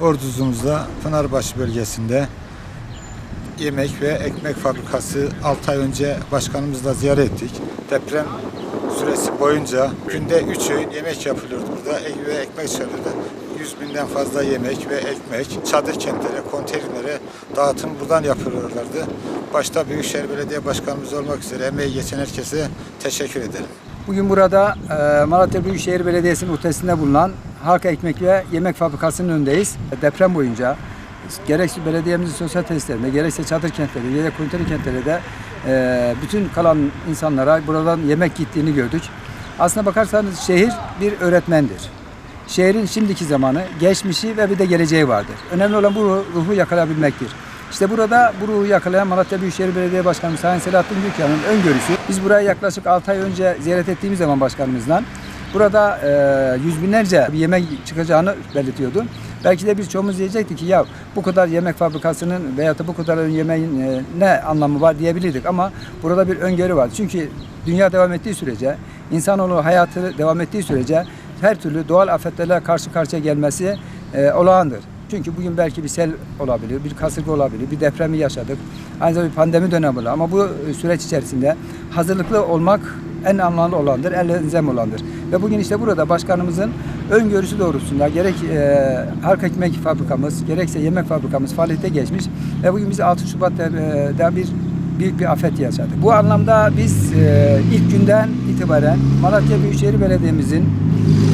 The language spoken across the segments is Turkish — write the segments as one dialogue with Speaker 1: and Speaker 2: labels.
Speaker 1: Orduzumuzda Pınarbaşı bölgesinde yemek ve ekmek fabrikası 6 ay önce başkanımızla ziyaret ettik. Deprem süresi boyunca günde 3 öğün yemek yapılıyordu burada ve ekmek çıkarıyordu. 100 binden fazla yemek ve ekmek çadır kentlere, konteynerlere dağıtım buradan yapıyorlardı. Başta Büyükşehir Belediye Başkanımız olmak üzere emeği geçen herkese teşekkür ederim.
Speaker 2: Bugün burada e, Malatya Büyükşehir Belediyesi'nin ötesinde bulunan Halk Ekmek ve Yemek Fabrikası'nın önündeyiz. Deprem boyunca gerekse belediyemizin sosyal tesislerinde, gerekse çadır kentleri, gerek konteyner kentlerde de e, bütün kalan insanlara buradan yemek gittiğini gördük. Aslına bakarsanız şehir bir öğretmendir. Şehrin şimdiki zamanı, geçmişi ve bir de geleceği vardır. Önemli olan bu ruhu, yakalayabilmektir. İşte burada bu ruhu yakalayan Malatya Büyükşehir Belediye Başkanı Sayın Selahattin Gülkan'ın öngörüsü. Biz burayı yaklaşık 6 ay önce ziyaret ettiğimiz zaman başkanımızla burada e, yüz binlerce bir yemek çıkacağını belirtiyordu. Belki de birçoğumuz diyecekti ki ya bu kadar yemek fabrikasının veya da bu kadar yemeğin e, ne anlamı var diyebilirdik ama burada bir öngörü var. Çünkü dünya devam ettiği sürece, insanoğlu hayatı devam ettiği sürece her türlü doğal afetlerle karşı karşıya gelmesi e, olağandır. Çünkü bugün belki bir sel olabilir, bir kasırga olabilir, bir depremi yaşadık. Aynı zamanda bir pandemi dönemi olabilir. Ama bu e, süreç içerisinde hazırlıklı olmak en anlamlı olandır, en elzem olandır. Ve bugün işte burada başkanımızın öngörüsü doğrultusunda gerek e, halk ekmek fabrikamız, gerekse yemek fabrikamız faaliyete geçmiş ve bugün biz 6 Şubat'ta bir büyük bir afet yaşadık. Bu anlamda biz e, ilk günden itibaren Malatya Büyükşehir Belediye'mizin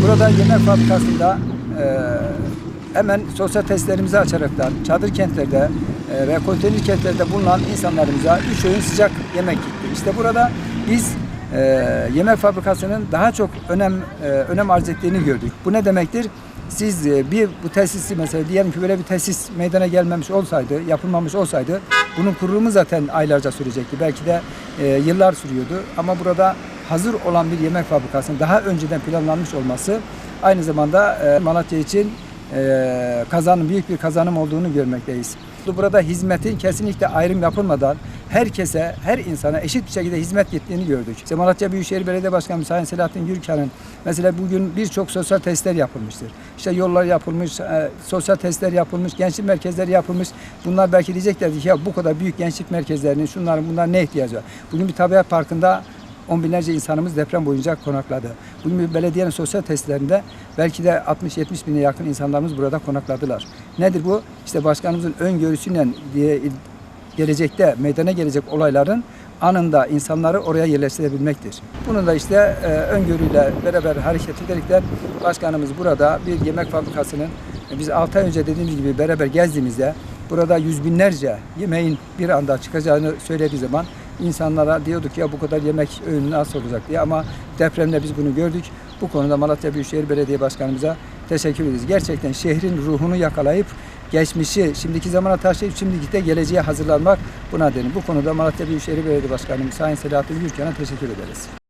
Speaker 2: burada yemek fabrikasında e, hemen sosyal testlerimizi açaraktan çadır kentlerde e, ve konteyner kentlerde bulunan insanlarımıza üç öğün sıcak yemek gitti. İşte burada biz e, yemek fabrikasının daha çok önem e, önem arz ettiğini gördük. Bu ne demektir? Siz e, bir bu tesisi mesela diyelim ki böyle bir tesis meydana gelmemiş olsaydı, yapılmamış olsaydı bunun kurulumu zaten aylarca sürecekti. Belki de e, yıllar sürüyordu. Ama burada hazır olan bir yemek fabrikasının daha önceden planlanmış olması aynı zamanda e, Malatya için e, kazanım büyük bir kazanım olduğunu görmekteyiz. Burada hizmetin kesinlikle ayrım yapılmadan herkese, her insana eşit bir şekilde hizmet gittiğini gördük. İşte Malatya Büyükşehir Belediye Başkanı Sayın Selahattin Gürkan'ın mesela bugün birçok sosyal testler yapılmıştır. İşte yollar yapılmış, e, sosyal testler yapılmış, gençlik merkezleri yapılmış. Bunlar belki diyeceklerdi ki ya bu kadar büyük gençlik merkezlerinin şunların bunlar ne ihtiyacı var? Bugün bir tabiat parkında on binlerce insanımız deprem boyunca konakladı. Bugün belediyenin sosyal testlerinde belki de 60-70 bine yakın insanlarımız burada konakladılar. Nedir bu? İşte başkanımızın öngörüsüyle diye gelecekte meydana gelecek olayların anında insanları oraya yerleştirebilmektir. Bunu da işte e, öngörüyle beraber hareket ederekten başkanımız burada bir yemek fabrikasının e, biz 6 ay önce dediğimiz gibi beraber gezdiğimizde burada yüz binlerce yemeğin bir anda çıkacağını söylediği zaman insanlara diyorduk ya bu kadar yemek öğünü nasıl olacak diye ama depremde biz bunu gördük. Bu konuda Malatya Büyükşehir Belediye Başkanımıza teşekkür ederiz. Gerçekten şehrin ruhunu yakalayıp geçmişi, şimdiki zamana taşıyıp şimdiki de geleceğe hazırlanmak buna denir. Bu konuda Malatya Büyükşehir Belediye Başkanımız Sayın Selahattin Gürkan'a teşekkür ederiz.